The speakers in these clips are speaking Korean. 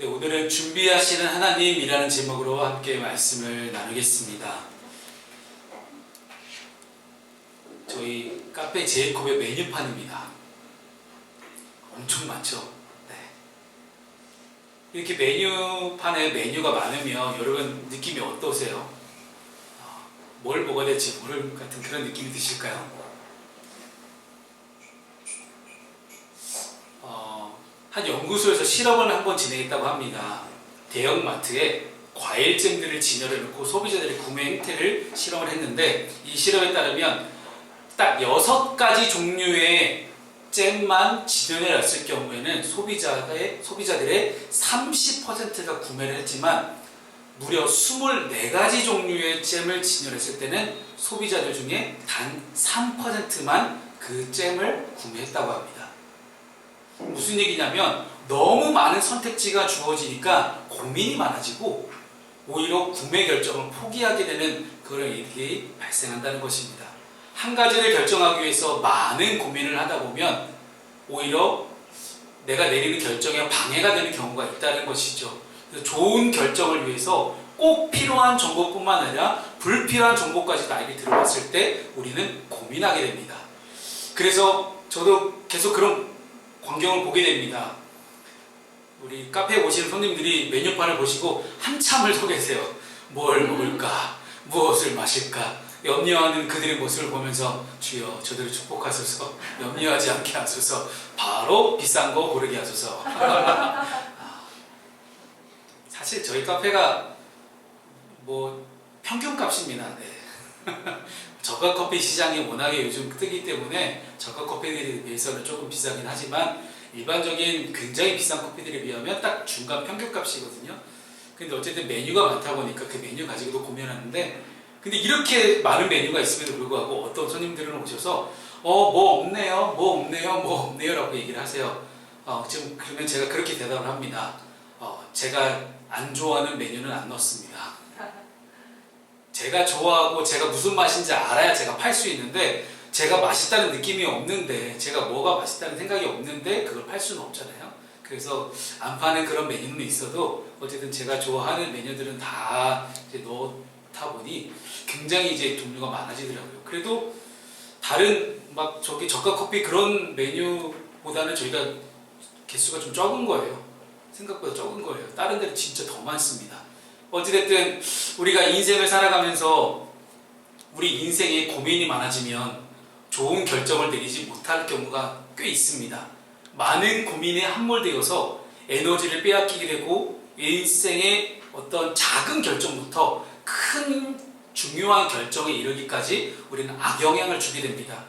네, 오늘은 준비하시는 하나님이라는 제목으로 함께 말씀을 나누겠습니다. 저희 카페 제이콥의 메뉴판입니다. 엄청 많죠? 네. 이렇게 메뉴판에 메뉴가 많으면 여러분 느낌이 어떠세요? 어, 뭘 먹어야 될지 모를 것 같은 그런 느낌이 드실까요? 어, 한 연구소에서 실험을 한 번 진행했다고 합니다. 대형마트에 과일잼들을 진열해 놓고 소비자들의 구매 행태를 실험을 했는데 이 실험에 따르면 딱 여섯 가지 종류의 잼만 진열해 놨을 경우에는 소비자의 소비자들의 30%가 구매를 했지만 무려 24가지 종류의 잼을 진열했을 때는 소비자들 중에 단 3%만 그 잼을 구매했다고 합니다. 무슨 얘기냐면 너무 많은 선택지가 주어지니까 고민이 많아지고 오히려 구매 결정을 포기하게 되는 그런 일이 발생한다는 것입니다. 한 가지를 결정하기 위해서 많은 고민을 하다 보면 오히려 내가 내리는 결정에 방해가 되는 경우가 있다는 것이죠. 좋은 결정을 위해서 꼭 필요한 정보뿐만 아니라 불필요한 정보까지 나에게 들어왔을 때 우리는 고민하게 됩니다. 그래서 저도 계속 그런 광경을 보게 됩니다. 우리 카페에 오시는 손님들이 메뉴판을 보시고 한참을 서 계세요. 뭘 먹을까? 무엇을 마실까? 염려하는 그들의 모습을 보면서 주여 저들을 축복하소서 염려하지 않게 하소서 바로 비싼 거 고르게 하소서 사실 저희 카페가 뭐 평균값입니다 네. 저가 커피 시장이 워낙에 요즘 뜨기 때문에 저가 커피들에 비해서는 조금 비싸긴 하지만 일반적인 굉장히 비싼 커피들에 비하면 딱 중간 평균값이거든요. 근데 어쨌든 메뉴가 많다 보니까 그 메뉴 가지고도 고민하는데 근데 이렇게 많은 메뉴가 있음에도 불구하고 어떤 손님들은 오셔서 어 뭐 없네요 뭐 없네요 뭐 없네요 라고 얘기를 하세요. 어, 지금 그러면 제가 그렇게 대답을 합니다. 어, 제가 안 좋아하는 메뉴는 안 넣습니다 제가 좋아하고 제가 무슨 맛인지 알아야 제가 팔 수 있는데 제가 맛있다는 느낌이 없는데 제가 뭐가 맛있다는 생각이 없는데 그걸 팔 수는 없잖아요 그래서 안 파는 그런 메뉴는 있어도 어쨌든 제가 좋아하는 메뉴들은 다 이제 넣다 보니 굉장히 이제 종류가 많아지더라고요. 그래도 다른 막 저기 저가 커피 그런 메뉴보다는 저희가 개수가 좀 적은 거예요. 생각보다 적은 거예요. 다른 데는 진짜 더 많습니다. 어찌됐든 우리가 인생을 살아가면서 우리 인생에 고민이 많아지면 좋은 결정을 내리지 못할 경우가 꽤 있습니다. 많은 고민에 함몰되어서 에너지를 빼앗기게 되고 인생의 어떤 작은 결정부터 큰 중요한 결정에 이르기까지 우리는 악영향을 주게 됩니다.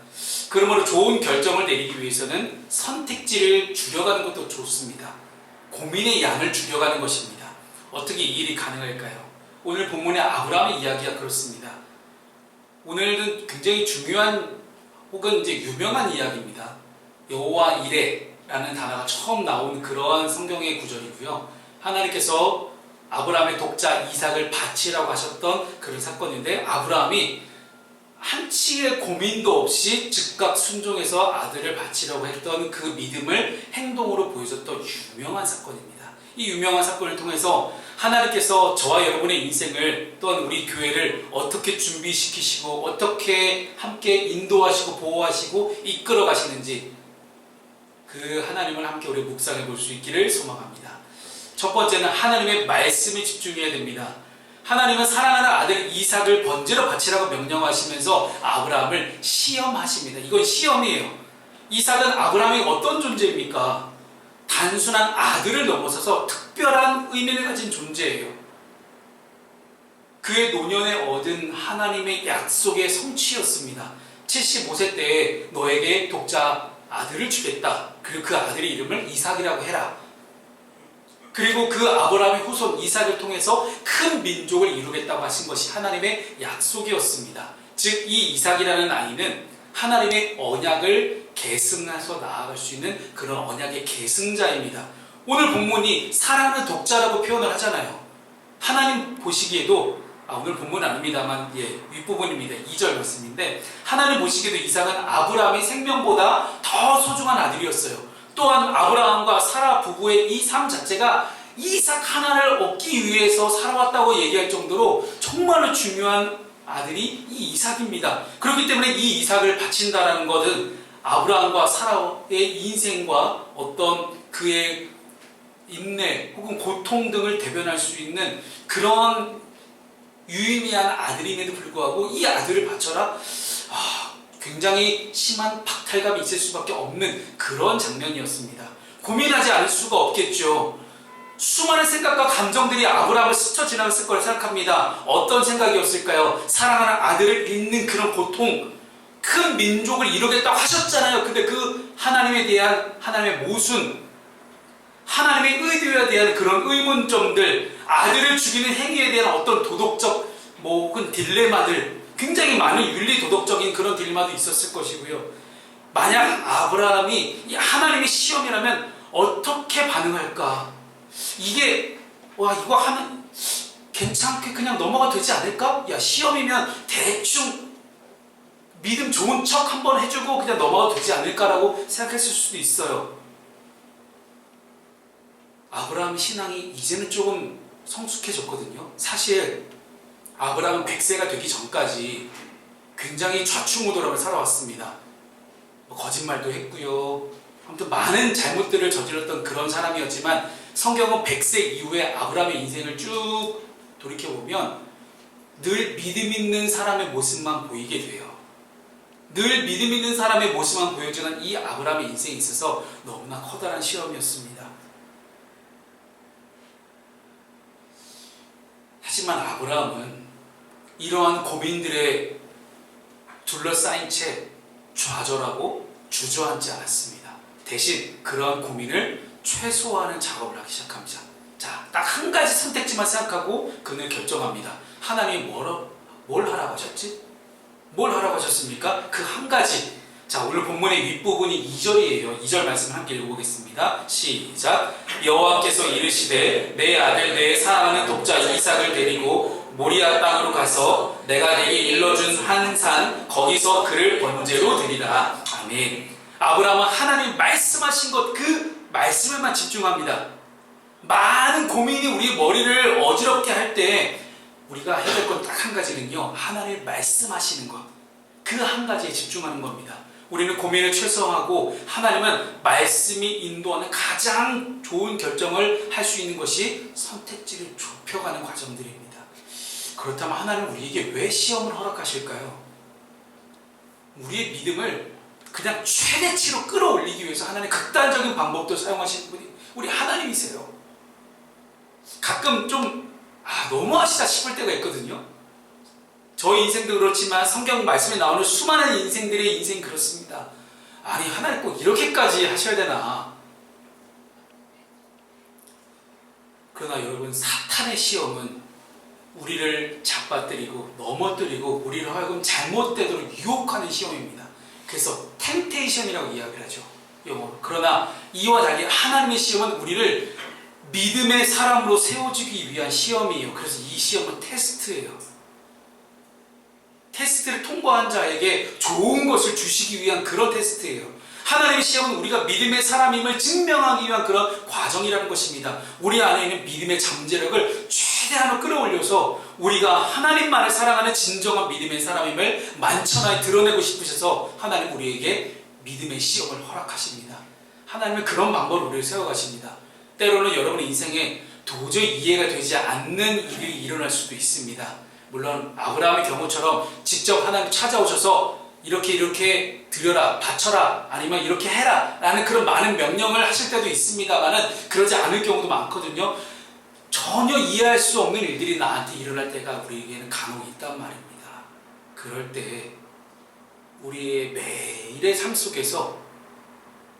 그러므로 좋은 결정을 내리기 위해서는 선택지를 줄여가는 것도 좋습니다. 고민의 양을 줄여가는 것입니다. 어떻게 이 일이 가능할까요? 오늘 본문의 아브라함의 이야기가 그렇습니다. 오늘은 굉장히 중요한 혹은 이제 유명한 이야기입니다. 여호와 이레라는 단어가 처음 나온 그러한 성경의 구절이고요. 하나님께서 아브라함의 독자 이삭을 바치라고 하셨던 그런 사건인데 아브라함이 한치의 고민도 없이 즉각 순종해서 아들을 바치라고 했던 그 믿음을 행동으로 보여줬던 유명한 사건입니다. 이 유명한 사건을 통해서 하나님께서 저와 여러분의 인생을 또한 우리 교회를 어떻게 준비시키시고 어떻게 함께 인도하시고 보호하시고 이끌어 가시는지 그 하나님을 함께 우리 묵상해 볼 수 있기를 소망합니다. 첫 번째는 하나님의 말씀에 집중해야 됩니다. 하나님은 사랑하는 아들 이삭을 번제로 바치라고 명령하시면서 아브라함을 시험하십니다. 이건 시험이에요. 이삭은 아브라함이 어떤 존재입니까? 단순한 아들을 넘어서서 특별한 의미를 가진 존재예요. 그의 노년에 얻은 하나님의 약속의 성취였습니다. 75세 때에 너에게 독자 아들을 주겠다. 그리고 그 아들의 이름을 이삭이라고 해라. 그리고 그 아브라함의 후손 이삭을 통해서 큰 민족을 이루겠다고 하신 것이 하나님의 약속이었습니다. 즉 이 이삭이라는 아이는 하나님의 언약을 계승해서 나아갈 수 있는 그런 언약의 계승자입니다. 오늘 본문이 사랑하는 독자라고 표현을 하잖아요. 하나님 보시기에도 아, 오늘 본문 아닙니다만 예, 윗부분입니다. 2절 말씀인데 하나님 보시기에도 이삭은 아브라함의 생명보다 더 소중한 아들이었어요. 또한 아브라함과 사라 부부의 이 삶 자체가 이삭 하나를 얻기 위해서 살아왔다고 얘기할 정도로 정말로 중요한 아들이 이 이삭입니다. 그렇기 때문에 이 이삭을 바친다라는 것은 아브라함과 사라의 인생과 어떤 그의 인내 혹은 고통 등을 대변할 수 있는 그런 유의미한 아들임에도 불구하고 이 아들을 바쳐라 아, 굉장히 심한 박탈감이 있을 수밖에 없는 그런 장면이었습니다. 고민하지 않을 수가 없겠죠. 수많은 생각과 감정들이 아브라함을 스쳐 지나갔을 거라 생각합니다. 어떤 생각이었을까요? 사랑하는 아들을 잃는 그런 고통, 큰 민족을 이루겠다고 하셨잖아요. 근데 그 하나님에 대한 하나님의 모순, 하나님의 의도에 대한 그런 의문점들, 아들을 죽이는 행위에 대한 어떤 도덕적 뭐 혹은 딜레마들, 굉장히 많은 윤리 도덕적인 그런 딜레마도 있었을 것이고요. 만약 아브라함이 이 하나님의 시험이라면 어떻게 반응할까? 이게 와 이거 하면 괜찮게 그냥 넘어가 되지 않을까? 야 시험이면 대충 믿음 좋은 척 한번 해주고 그냥 넘어가도 되지 않을까라고 생각했을 수도 있어요. 아브라함 신앙이 이제는 조금 성숙해졌거든요. 사실 아브라함은 100세가 되기 전까지 굉장히 좌충우돌하며 살아왔습니다. 뭐 거짓말도 했고요. 아무튼 많은 잘못들을 저질렀던 그런 사람이었지만 성경은 100세 이후에 아브라함의 인생을 쭉 돌이켜보면 늘 믿음 있는 사람의 모습만 보이게 돼요. 늘 믿음 있는 사람의 모습만 보여주는 이 아브라함의 인생에 있어서 너무나 커다란 시험이었습니다. 하지만 아브라함은 이러한 고민들에 둘러싸인 채 좌절하고 주저앉지 않았습니다. 대신 그러한 고민을 최소화하는 작업을 하기 시작합니다. 자, 딱 한 가지 선택지만 생각하고 그는 결정합니다. 하나님이 뭐라, 뭘 하라고 하셨지? 뭘 하라고 하셨습니까? 그 한 가지. 자, 오늘 본문의 윗부분이 2절이에요. 2절 말씀 함께 읽어보겠습니다. 시작. 여호와께서 이르시되 내 아들 내 사랑하는 독자 이삭을 데리고 모리아 땅으로 가서 내가 내게 일러준 한 산 거기서 그를 번제로 드리라. 아멘. 아브라함은 하나님 말씀하신 것 그 말씀에만 집중합니다. 많은 고민이 우리 머리를 어지럽게 할 때 우리가 해야 될 건 딱 한 가지는요. 하나님 말씀하시는 것. 그 한 가지에 집중하는 겁니다. 우리는 고민을 최소화하고 하나님은 말씀이 인도하는 가장 좋은 결정을 할 수 있는 것이 선택지를 좁혀가는 과정들입니다. 그렇다면 하나님은 우리에게 왜 시험을 허락하실까요? 우리의 믿음을 그냥 최대치로 끌어올리기 위해서 하나님 극단적인 방법도 사용하시는 분이 우리 하나님이세요. 가끔 좀 아, 너무하시다 싶을 때가 있거든요. 저 인생도 그렇지만 성경 말씀에 나오는 수많은 인생들의 인생이 그렇습니다. 아니 하나님 꼭 이렇게까지 하셔야 되나? 그러나 여러분 사탄의 시험은 우리를 잡아뜨리고 넘어뜨리고 우리를 하여금 잘못되도록 유혹하는 시험입니다. 그래서 템테이션이라고 이야기를 하죠. 영어로. 그러나 이와 달리 하나님의 시험은 우리를 믿음의 사람으로 세워주기 위한 시험이에요. 그래서 이 시험은 테스트예요. 테스트를 통과한 자에게 좋은 것을 주시기 위한 그런 테스트예요. 하나님의 시험은 우리가 믿음의 사람임을 증명하기 위한 그런 과정이라는 것입니다. 우리 안에 있는 믿음의 잠재력을 최대한으로 끌어올려서 우리가 하나님만을 사랑하는 진정한 믿음의 사람임을 만천하에 드러내고 싶으셔서 하나님 우리에게 믿음의 시험을 허락하십니다. 하나님은 그런 방법을 우리를 세워가십니다. 때로는 여러분의 인생에 도저히 이해가 되지 않는 일이 일어날 수도 있습니다. 물론 아브라함의 경우처럼 직접 하나님 찾아오셔서 이렇게 이렇게 드려라 바쳐라 아니면 이렇게 해라 라는 그런 많은 명령을 하실 때도 있습니다만은 그러지 않을 경우도 많거든요. 전혀 이해할 수 없는 일들이 나한테 일어날 때가 우리에게는 간혹 있단 말입니다. 그럴 때 우리의 매일의 삶 속에서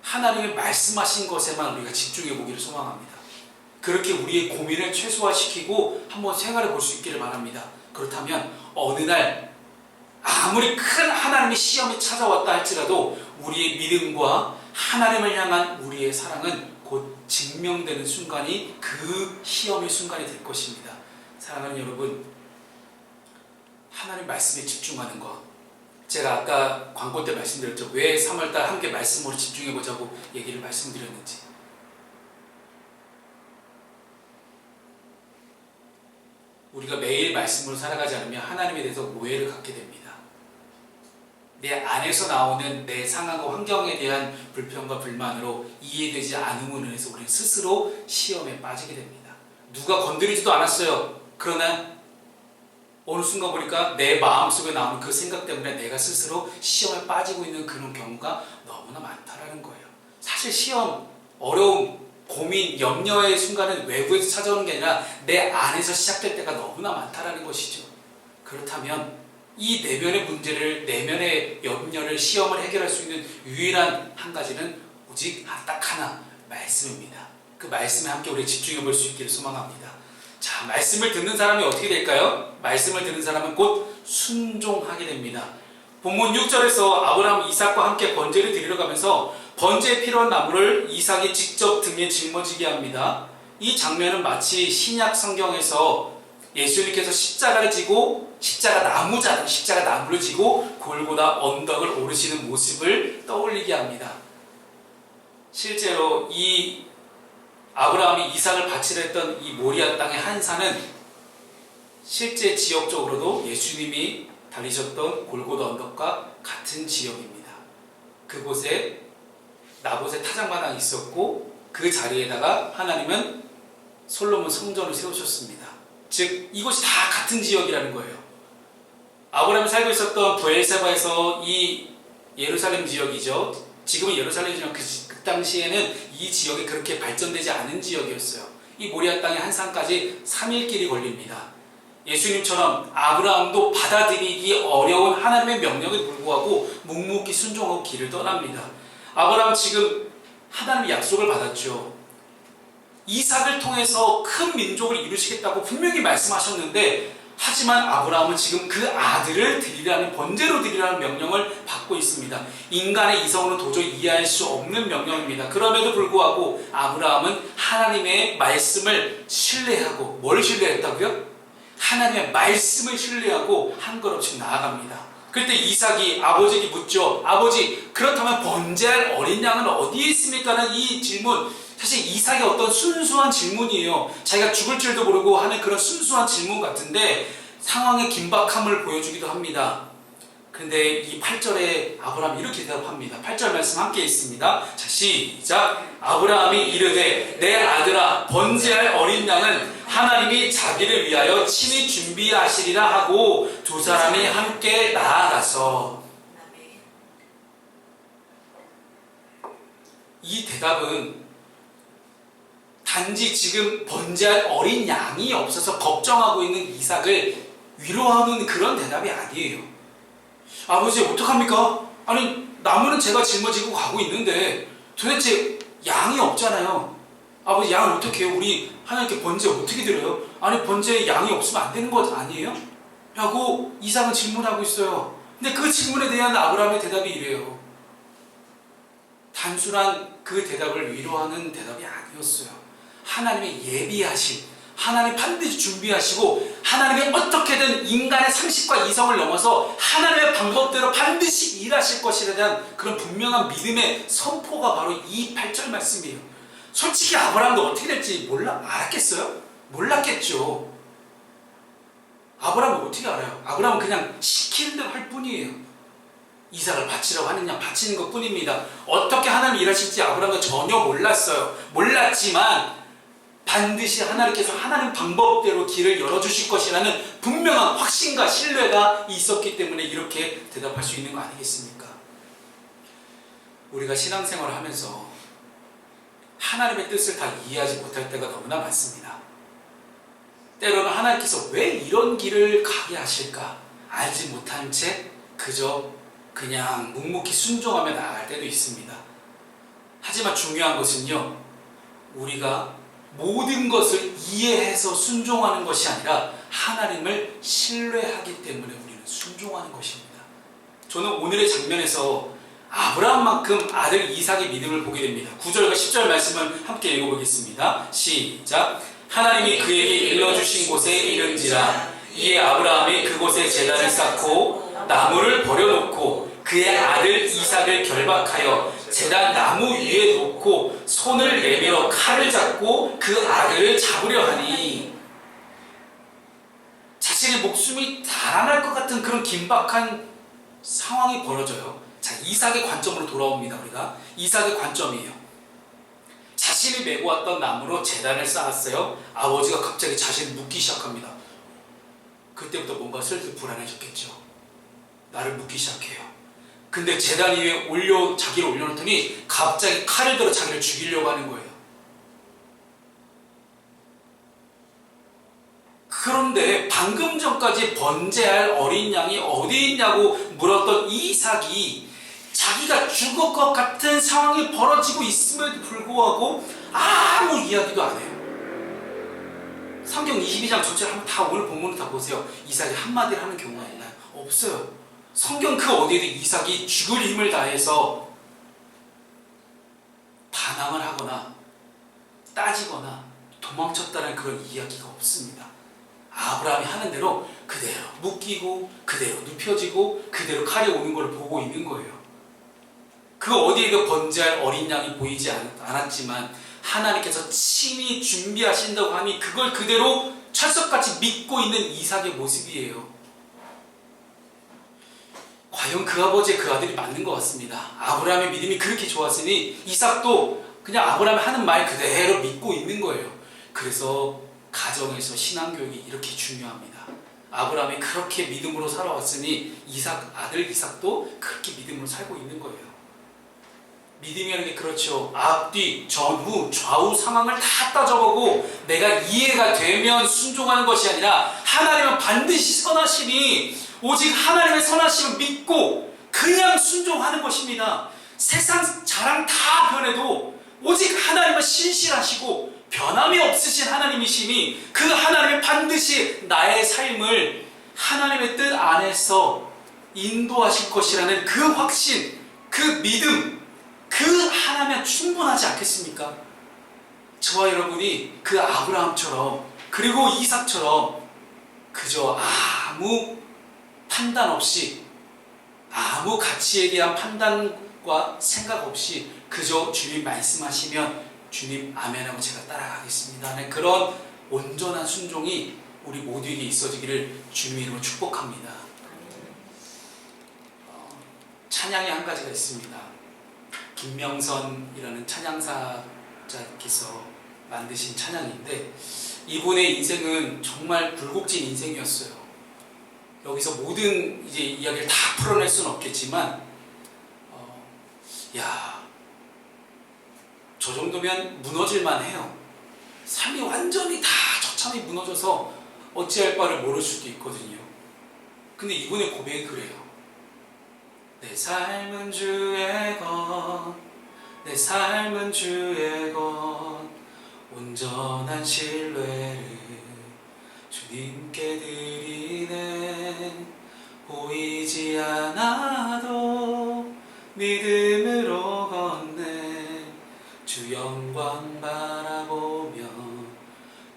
하나님의 말씀하신 것에만 우리가 집중해 보기를 소망합니다. 그렇게 우리의 고민을 최소화시키고 한번 생활해 볼 수 있기를 바랍니다. 그렇다면 어느 날 아무리 큰 하나님의 시험이 찾아왔다 할지라도 우리의 믿음과 하나님을 향한 우리의 사랑은 곧 증명되는 순간이 그 시험의 순간이 될 것입니다. 사랑하는 여러분, 하나님 말씀에 집중하는 것. 제가 아까 광고 때 말씀드렸죠. 왜 3월달 함께 말씀으로 집중해 보자고 얘기를 말씀드렸는지. 우리가 매일 말씀으로 살아가지 않으면 하나님에 대해서 오해를 갖게 됩니다. 내 안에서 나오는 내 상황과 환경에 대한 불평과 불만으로 이해되지 않음으로 인해서 우리는 스스로 시험에 빠지게 됩니다. 누가 건드리지도 않았어요. 그러나 어느 순간 보니까 내 마음속에 나오는 그 생각 때문에 내가 스스로 시험에 빠지고 있는 그런 경우가 너무나 많다라는 거예요. 사실 시험, 어려움, 고민, 염려의 순간은 외부에서 찾아오는 게 아니라 내 안에서 시작될 때가 너무나 많다라는 것이죠. 그렇다면 이 내면의 문제를 내면의 염려를 시험을 해결할 수 있는 유일한 한 가지는 오직 딱 하나 말씀입니다. 그 말씀에 함께 우리 집중해 볼 수 있기를 소망합니다. 자, 말씀을 듣는 사람이 어떻게 될까요? 말씀을 듣는 사람은 곧 순종하게 됩니다. 본문 6절에서 아브라함 이삭과 함께 번제를 드리러 가면서 번제에 필요한 나무를 이삭이 직접 등에 짊어지게 합니다. 이 장면은 마치 신약 성경에서 예수님께서 십자가를 지고 십자가 나무잖아요. 십자가 나무를 지고 골고다 언덕을 오르시는 모습을 떠올리게 합니다. 실제로 이 아브라함이 이삭을 바치려 했던 이 모리아 땅의 한 산은 실제 지역적으로도 예수님이 달리셨던 골고다 언덕과 같은 지역입니다. 그곳에 나봇의 타작마당이 있었고 그 자리에다가 하나님은 솔로몬 성전을 세우셨습니다. 즉 이곳이 다 같은 지역이라는 거예요. 아브라함이 살고 있었던 부엘세바에서 이 예루살렘 지역이죠. 지금은 예루살렘이지만 그, 그 당시에는 이 지역이 그렇게 발전되지 않은 지역이었어요. 이 모리아 땅의 한 산까지 3일 길이 걸립니다. 예수님처럼 아브라함도 받아들이기 어려운 하나님의 명령에 불구하고 묵묵히 순종하고 길을 떠납니다. 아브라함 지금 하나님의 약속을 받았죠. 이삭을 통해서 큰 민족을 이루시겠다고 분명히 말씀하셨는데 하지만 아브라함은 지금 그 아들을 드리라는 번제로 드리라는 명령을 받고 있습니다. 인간의 이성으로 도저히 이해할 수 없는 명령입니다. 그럼에도 불구하고 아브라함은 하나님의 말씀을 신뢰하고 뭘 신뢰했다고요? 하나님의 말씀을 신뢰하고 한 걸음씩 나아갑니다. 그때 이삭이 아버지에게 묻죠. 아버지, 그렇다면 번제할 어린 양은 어디에 있습니까? 라는 이 질문. 사실 이삭의 어떤 순수한 질문이에요. 자기가 죽을 줄도 모르고 하는 그런 순수한 질문 같은데 상황의 긴박함을 보여주기도 합니다. 근데 이 8절에 아브라함이 이렇게 대답합니다. 8절 말씀 함께 있습니다. 자, 시작. 아브라함이 이르되 내 아들아 번제할 어린 양은 하나님이 자기를 위하여 친히 준비하시리라 하고 두 사람이 함께 나아가서 이 대답은 단지 지금 번제할 어린 양이 없어서 걱정하고 있는 이삭을 위로하는 그런 대답이 아니에요. 아버지 어떡합니까? 아니 나무는 제가 짊어지고 가고 있는데 도대체 양이 없잖아요. 아버지 양을 어떻게 해요? 우리 하나님께 번제 어떻게 드려요? 아니 번제에 양이 없으면 안 되는 것 아니에요? 라고 이삭은 질문하고 있어요. 근데 그 질문에 대한 아브라함의 대답이 이래요. 단순한 그 대답을 위로하는 대답이 아니었어요. 하나님의 예비하신 하나님 반드시 준비하시고 하나님이 어떻게든 인간의 상식과 이성을 넘어서 하나님의 방법대로 반드시 일하실 것이에 대한 그런 분명한 믿음의 선포가 바로 이 8절 말씀이에요. 솔직히 아브라함도 어떻게 될지 몰라 알았겠어요? 몰랐겠죠. 아브라함은 어떻게 알아요? 아브라함은 그냥 시키는 대로 할 뿐이에요. 이삭을 바치라고 하느냐 바치는 것 뿐입니다. 어떻게 하나님 일하실지 아브라함은 전혀 몰랐어요. 몰랐지만 반드시 하나님께서 하나님 방법대로 길을 열어주실 것이라는 분명한 확신과 신뢰가 있었기 때문에 이렇게 대답할 수 있는 거 아니겠습니까? 우리가 신앙생활을 하면서 하나님의 뜻을 다 이해하지 못할 때가 너무나 많습니다. 때로는 하나님께서 왜 이런 길을 가게 하실까 알지 못한 채 그저 그냥 묵묵히 순종하며 나아갈 때도 있습니다. 하지만 중요한 것은요, 우리가 모든 것을 이해해서 순종하는 것이 아니라 하나님을 신뢰하기 때문에 우리는 순종하는 것입니다. 저는 오늘의 장면에서 아브라함만큼 아들 이삭의 믿음을 보게 됩니다. 9절과 10절 말씀을 함께 읽어보겠습니다. 시작. 하나님이 그에게 일러주신 곳에 이른지라 이에 아브라함이 그곳에 제단을 쌓고 나무를 버려놓고 그의 아들 이삭을 결박하여 제단 나무 위에 놓고 손을 내밀어 칼을 잡고 그 아들을 잡으려 하니 자신의 목숨이 달아날 것 같은 그런 긴박한 상황이 벌어져요. 자, 이삭의 관점으로 돌아옵니다. 우리가 이삭의 관점이에요. 자신이 메고 왔던 나무로 재단을 쌓았어요. 아버지가 갑자기 자신을 묻기 시작합니다. 그때부터 뭔가 슬슬 불안해졌겠죠. 나를 묻기 시작해요. 근데 재단 위에 올려 자기를 올려놓더니 갑자기 칼을 들어 자기를 죽이려고 하는 거예요. 그런데 방금 전까지 번제할 어린 양이 어디 있냐고 물었던 이삭이 자기가 죽을 것 같은 상황이 벌어지고 있음에도 불구하고 아무 이야기도 안 해요. 성경 22장 전체를 한번 다 오늘 본문을 다 보세요. 이삭이 한마디를 하는 경우가 있나요? 없어요. 성경 그 어디에도 이삭이 죽을 힘을 다해서 반항을 하거나 따지거나 도망쳤다는 그런 이야기가 없습니다. 아브라함이 하는 대로 그대로 묶이고 그대로 눕혀지고 그대로 칼이 오는 걸 보고 있는 거예요. 그 어디에도 번제할 어린 양이 보이지 않- 않았지만 하나님께서 친히 준비하신다고 하니 그걸 그대로 철석같이 믿고 있는 이삭의 모습이에요. 과연 그 아버지의 그 아들이 맞는 것 같습니다. 아브라함의 믿음이 그렇게 좋았으니 이삭도 그냥 아브라함이 하는 말 그대로 믿고 있는 거예요. 그래서 가정에서 신앙교육이 이렇게 중요합니다. 아브라함이 그렇게 믿음으로 살아왔으니 이삭 아들 이삭도 그렇게 믿음으로 살고 있는 거예요. 믿음이라는 게 그렇죠. 앞뒤, 전후, 좌우 상황을 다 따져보고 내가 이해가 되면 순종하는 것이 아니라 하나님은 반드시 선하시니 오직 하나님의 선하심을 믿고 그냥 순종하는 것입니다. 세상 자랑 다 변해도 오직 하나님은 신실하시고 변함이 없으신 하나님이시니 그 하나님은 반드시 나의 삶을 하나님의 뜻 안에서 인도하실 것이라는 그 확신, 그 믿음, 그 하나면 충분하지 않겠습니까? 저와 여러분이 그 아브라함처럼 그리고 이삭처럼 그저 아무 판단 없이 아무 가치에 대한 판단과 생각 없이 그저 주님 말씀하시면 주님 아멘하고 제가 따라가겠습니다. 하는 그런 온전한 순종이 우리 모두에게 있어지기를 주님 이름으로 축복합니다. 어, 찬양이 한 가지가 있습니다. 김명선이라는 찬양사자께서 만드신 찬양인데 이분의 인생은 정말 굴곡진 인생이었어요. 여기서 모든 이제 이야기를 다 풀어낼 수는 없겠지만, 어, 야, 저 정도면 무너질만 해요. 삶이 완전히 다 처참히 무너져서 어찌할 바를 모를 수도 있거든요. 근데 이분의 고백이 그래요. 내 삶은 주의 것, 내 삶은 주의 것, 온전한 신뢰를 주님께 드리네. 보이지 않아도 믿음으로 걷네. 주 영광 바라보며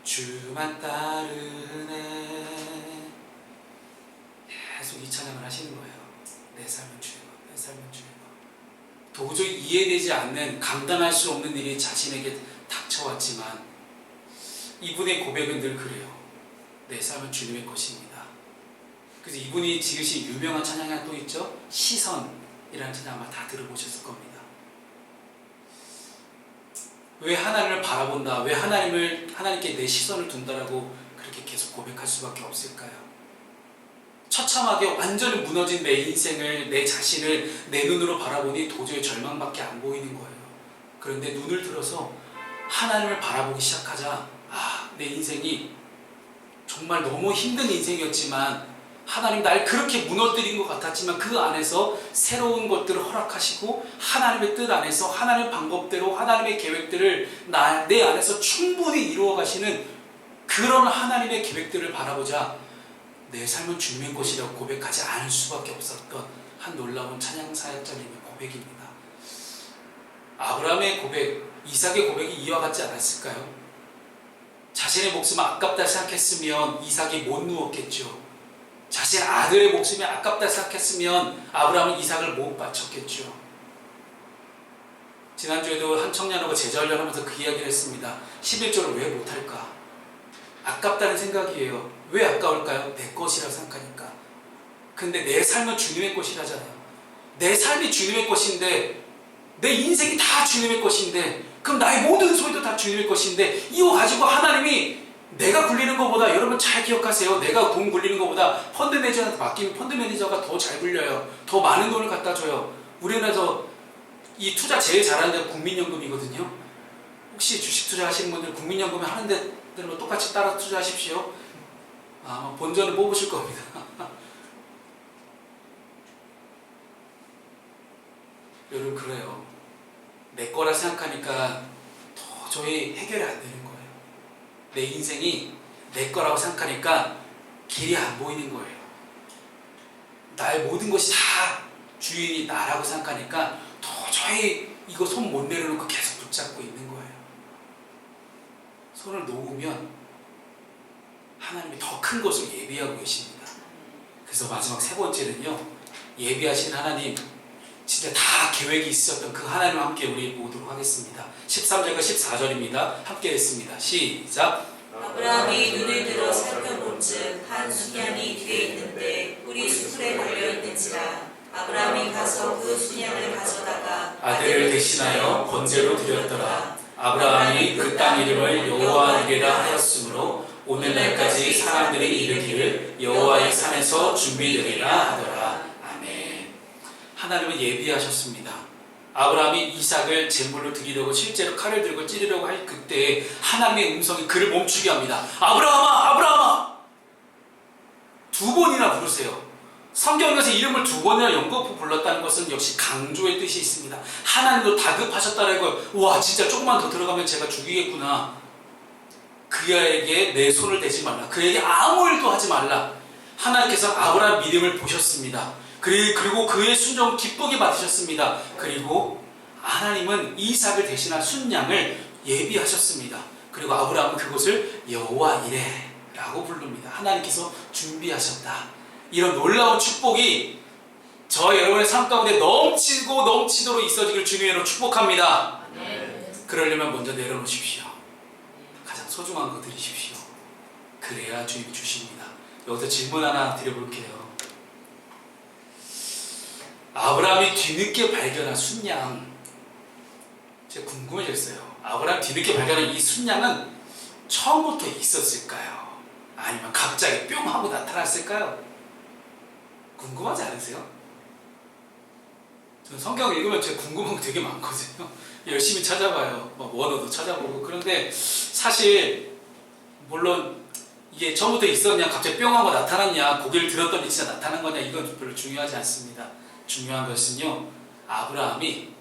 주만 따르네. 계속 이 찬양을 하시는 거예요. 내 삶은 주의 것, 내 삶은 주의 것. 도저히 이해되지 않는 감당할 수 없는 일이 자신에게 닥쳐왔지만 이분의 고백은 늘 그래요. 내 삶은 주님의 것입니다. 그래서 이분이 지으신 유명한 찬양이 하나 또 있죠. 시선이라는 찬양 아마 다 들어보셨을 겁니다. 왜 하나님을 바라본다, 왜 하나님을 하나님께 내 시선을 둔다라고 그렇게 계속 고백할 수밖에 없을까요? 처참하게 완전히 무너진 내 인생을 내 자신을 내 눈으로 바라보니 도저히 절망밖에 안 보이는 거예요. 그런데 눈을 들어서 하나님을 바라보기 시작하자 아, 내 인생이 정말 너무 힘든 인생이었지만 하나님 날 그렇게 무너뜨린 것 같았지만 그 안에서 새로운 것들을 허락하시고 하나님의 뜻 안에서 하나님의 방법대로 하나님의 계획들을 나, 내 안에서 충분히 이루어 가시는 그런 하나님의 계획들을 바라보자 내 삶은 주님의 것이라고 고백하지 않을 수밖에 없었던 한 놀라운 찬양 사역자님의 고백입니다. 아브라함의 고백, 이삭의 고백이 이와 같지 않았을까요? 자신의 목숨을 아깝다 생각했으면 이삭이 못 누웠겠죠. 자신의 아들의 목숨이 아깝다 생각했으면 아브라함은 이삭을 못 바쳤겠죠. 지난주에도 한 청년하고 제자훈련 하면서 그 이야기를 했습니다. 11조를 왜 못할까? 아깝다는 생각이에요. 왜 아까울까요? 내 것이라고 생각하니까. 근데 내 삶은 주님의 것이라잖아요. 내 삶이 주님의 것인데 내 인생이 다 주님의 것인데 그럼 나의 모든 소유도 다 주님의 것인데 이거 가지고 하나님이 내가 굴리는 것보다 여러분 잘 기억하세요. 내가 돈 굴리는 것보다 펀드 매니저한테 맡기면 펀드 매니저가 더 잘 굴려요. 더 많은 돈을 갖다 줘요. 우리나라에서 이 투자 제일 잘하는 데가 국민연금이거든요. 혹시 주식 투자 하시는 분들 국민연금에 하는 데 들로 똑같이 따라 투자하십시오. 아마 본전을 뽑으실 겁니다. 여러분 그래요. 내 거라 생각하니까 도저히 해결이 안 되는 거예요. 내 인생이 내 거라고 생각하니까 길이 안 보이는 거예요. 나의 모든 것이 다 주인이 나라고 생각하니까 도저히 이거 손 못 내려놓고 계속 붙잡고 있는 거예요. 손을 놓으면 하나님이 더 큰 것을 예비하고 계십니다. 그래서 마지막 세 번째는요. 예비하신 하나님 진짜 다 계획이 있었던 그 하나님과 함께 우리 보도록 하겠습니다. 13절과 14절입니다. 함께 했습니다. 시작. 아브라함이 눈을 들어 살펴본즉 한 순양이 뒤에 있는데 뿔이 수풀에 걸려 있는지라 아브라함이 가서 그 순양을 가져다가 아들을 대신하여 번제로 드렸더라. 아브라함이 그 땅 이름을 여호와니라 하였으므로 오늘날까지 사람들이 이르기를 여호와의 산에서 준비되리라 하더라. 아멘. 하나님은 예비하셨습니다. 아브라함이 이삭을 제물로 드리려고 실제로 칼을 들고 찌르려고 할 그때 하나님의 음성이 그를 멈추게 합니다. 아브라함아, 아브라함아. 두 번이나 부르세요. 성경에서 이름을 두 번이나 연거푸 불렀다는 것은 역시 강조의 뜻이 있습니다. 하나님도 다급하셨다는 걸, 와, 진짜 조금만 더 들어가면 제가 죽이겠구나. 그에게 내 손을 대지 말라. 그에게 아무 일도 하지 말라. 하나님께서 아브라함 믿음을 보셨습니다. 그리- 그리고 그의 순종을 기쁘게 받으셨습니다. 그리고 하나님은 이삭을 대신한 순양을 예비하셨습니다. 그리고 아브라함은 그것을 여호와 이레라고 부릅니다. 하나님께서 준비하셨다. 이런 놀라운 축복이 저 여러분의 삶 가운데 넘치고 넘치도록 있어지길 주님으로 축복합니다. 그러려면 먼저 내려놓으십시오. 가장 소중한 거 드리십시오. 그래야 주님 주십니다. 여기서 질문 하나 드려볼게요. 아브라함이 뒤늦게 발견한 순양, 제가 궁금해졌어요. 아브라함 뒤늦게 발견한 이 순양은 처음부터 있었을까요? 아니면 갑자기 뿅 하고 나타났을까요? 궁금하지 않으세요? 저는 성경 읽으면 제가 궁금한 거 되게 많거든요. 열심히 찾아봐요. 뭐 원어도 찾아보고. 그런데 사실 물론 이게 처음부터 있었냐, 갑자기 뿅 하고 나타났냐, 고개를 들었더니 진짜 나타난 거냐, 이건 별로 중요하지 않습니다. 중요한 것은요, 아브라함이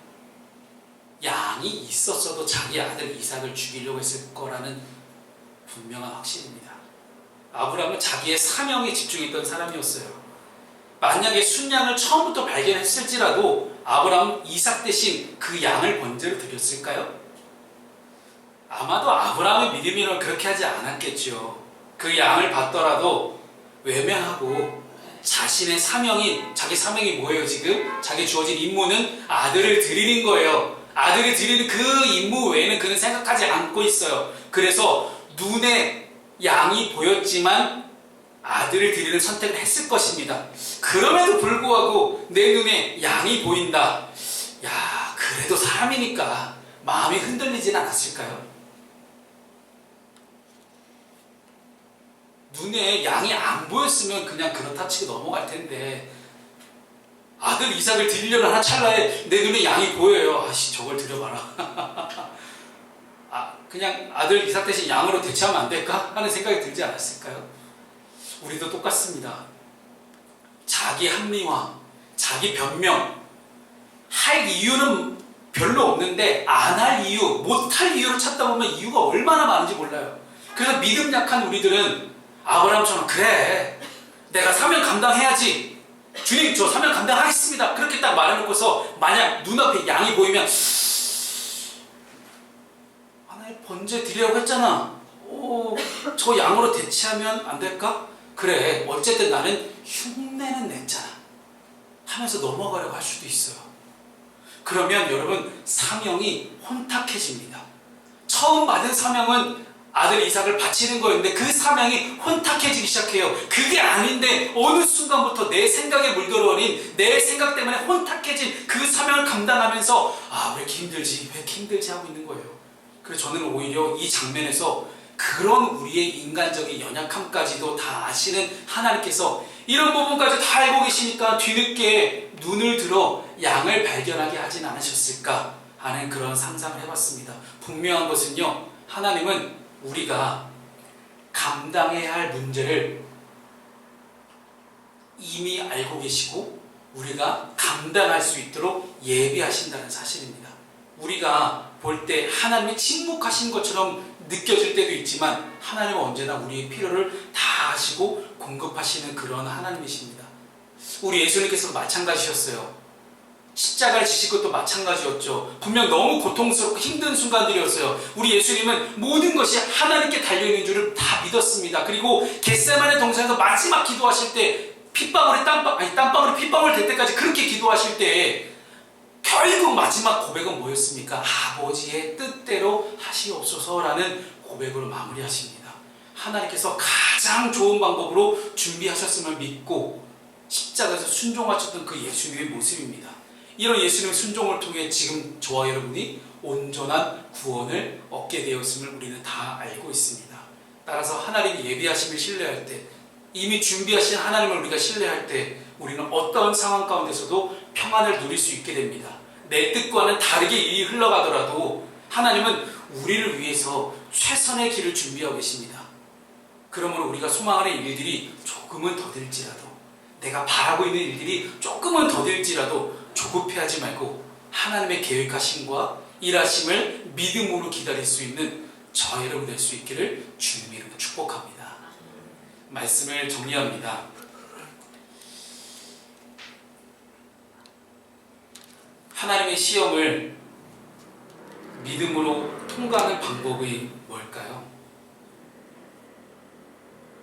양이 있었어도 자기 아들 이삭을 죽이려고 했을 거라는 분명한 확신입니다. 아브라함은 자기의 사명에 집중했던 사람이었어요. 만약에 순양을 처음부터 발견했을지라도 아브라함은 이삭 대신 그 양을 번제로 드렸을까요? 아마도 아브라함의 믿음이라면 그렇게 하지 않았겠죠. 그 양을 받더라도 외면하고 자신의 사명이 자기 사명이 뭐예요 지금? 자기 주어진 임무는 아들을 드리는 거예요. 아들을 드리는 그 임무 외에는 그는 생각하지 않고 있어요. 그래서 눈에 양이 보였지만 아들을 드리는 선택을 했을 것입니다. 그럼에도 불구하고 내 눈에 양이 보인다. 야, 그래도 사람이니까 마음이 흔들리진 않았을까요? 눈에 양이 안 보였으면 그냥 그렇다 치고 넘어갈 텐데 아들 이삭을 드리려는 하나 찰나에 내 눈에 양이 보여요. 아씨 저걸 드려봐라. 아 그냥 아들 이삭 대신 양으로 대체하면 안 될까 하는 생각이 들지 않았을까요? 우리도 똑같습니다. 자기 합리화, 자기 변명 할 이유는 별로 없는데 안 할 이유, 못 할 이유를 찾다 보면 이유가 얼마나 많은지 몰라요. 그래서 믿음 약한 우리들은 아브라함처럼 그래 내가 사명 감당해야지 주님 저 사명 감당하겠습니다 그렇게 딱 말해놓고서 만약 눈앞에 양이 보이면 하나의 번제 드리려고 했잖아 오, 저 양으로 대체하면 안 될까? 그래 어쨌든 나는 흉내는 냈잖아. 하면서 넘어가려고 할 수도 있어요. 그러면 여러분 사명이 혼탁해집니다. 처음 받은 사명은 아들 이삭을 바치는 거였는데 그 사명이 혼탁해지기 시작해요. 그게 아닌데 어느 순간부터 내 생각에 물들어버린 내 생각 때문에 혼탁해진 그 사명을 감당하면서 아 왜 이렇게 힘들지? 왜 이렇게 힘들지? 하고 있는 거예요. 그래서 저는 오히려 이 장면에서 그런 우리의 인간적인 연약함까지도 다 아시는 하나님께서 이런 부분까지 다 알고 계시니까 뒤늦게 눈을 들어 양을 발견하게 하진 않으셨을까 하는 그런 상상을 해봤습니다. 분명한 것은요, 하나님은 우리가 감당해야 할 문제를 이미 알고 계시고 우리가 감당할 수 있도록 예비하신다는 사실입니다. 우리가 볼 때 하나님이 침묵하신 것처럼 느껴질 때도 있지만 하나님은 언제나 우리의 필요를 다 아시고 공급하시는 그런 하나님이십니다. 우리 예수님께서도 마찬가지셨어요. 십자가를 지실 것도 마찬가지였죠. 분명 너무 고통스럽고 힘든 순간들이었어요. 우리 예수님은 모든 것이 하나님께 달려있는 줄을 다 믿었습니다. 그리고 겟세만의 동산에서 마지막 기도하실 때 핏방울이 땀방 아니 땀방울이 핏방울 될 때까지 그렇게 기도하실 때 결국 마지막 고백은 뭐였습니까? 아버지의 뜻대로 하시옵소서라는 고백으로 마무리하십니다. 하나님께서 가장 좋은 방법으로 준비하셨음을 믿고 십자가에서 순종하셨던 그 예수님의 모습입니다. 이런 예수님의 순종을 통해 지금 저와 여러분이 온전한 구원을 얻게 되었음을 우리는 다 알고 있습니다. 따라서 하나님이 예비하심을 신뢰할 때 이미 준비하신 하나님을 우리가 신뢰할 때 우리는 어떤 상황 가운데서도 평안을 누릴 수 있게 됩니다. 내 뜻과는 다르게 일이 흘러가더라도 하나님은 우리를 위해서 최선의 길을 준비하고 계십니다. 그러므로 우리가 소망하는 일들이 조금은 더딜지라도 내가 바라고 있는 일들이 조금은 더딜지라도 조급해하지 말고 하나님의 계획하심과 일하심을 믿음으로 기다릴 수 있는 저 여러분 될 수 있기를 주님 이름으로 축복합니다. 말씀을 정리합니다. 하나님의 시험을 믿음으로 통과하는 방법이 뭘까요?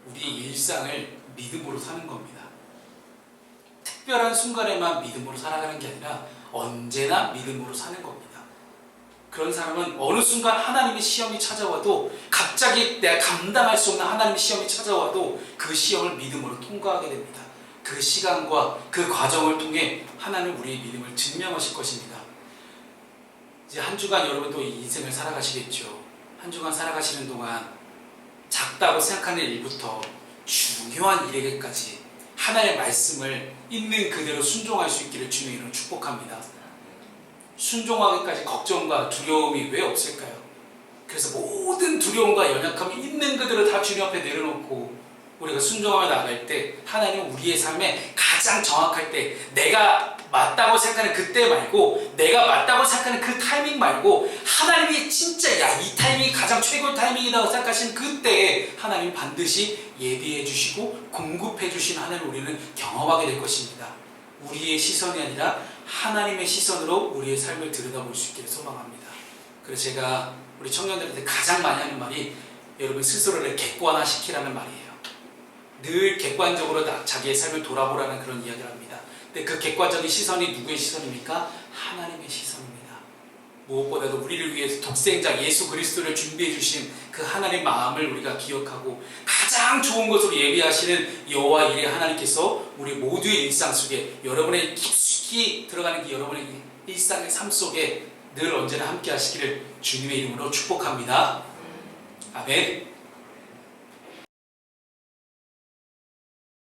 우리 일상을 믿음으로 사는 겁니다. 특별한 순간에만 믿음으로 살아가는 게 아니라 언제나 믿음으로 사는 겁니다. 그런 사람은 어느 순간 하나님의 시험이 찾아와도 갑자기 내가 감당할 수 없는 하나님의 시험이 찾아와도 그 시험을 믿음으로 통과하게 됩니다. 그 시간과 그 과정을 통해 하나님 우리의 믿음을 증명하실 것입니다. 이제 한 주간 여러분도 이 인생을 살아가시겠죠. 한 주간 살아가시는 동안 작다고 생각하는 일부터 중요한 일에게까지 하나님의 말씀을 있는 그대로 순종할 수 있기를 주님 이름으로 축복합니다. 순종하기까지 걱정과 두려움이 왜 없을까요? 그래서 모든 두려움과 연약함이 있는 그대로 다 주님 앞에 내려놓고 우리가 순종하며 나갈 때 하나님은 우리의 삶에 가장 정확할 때 내가 맞다고 생각하는 그때 말고 내가 맞다고 생각하는 그 타이밍 말고 하나님이 진짜 야 이 타이밍이 가장 최고 타이밍이라고 생각하신 그때에 하나님 반드시 예비해 주시고 공급해 주신 하나님을 우리는 경험하게 될 것입니다. 우리의 시선이 아니라 하나님의 시선으로 우리의 삶을 들여다볼 수 있기를 소망합니다. 그래서 제가 우리 청년들한테 가장 많이 하는 말이 여러분 스스로를 객관화시키라는 말이에요. 늘 객관적으로 나- 자기의 삶을 돌아보라는 그런 이야기를 합니다. 근데 그 객관적인 시선이 누구의 시선입니까? 하나님의 시선입니다. 무엇보다도 우리를 위해서 독생자 예수 그리스도를 준비해 주신 그 하나님의 마음을 우리가 기억하고 가장 좋은 것으로 예비하시는 여호와 이레 하나님께서 우리 모두의 일상 속에 여러분의 깊숙이 들어가는 그 여러분의 일상의 삶 속에 늘 언제나 함께 하시기를 주님의 이름으로 축복합니다. 아멘.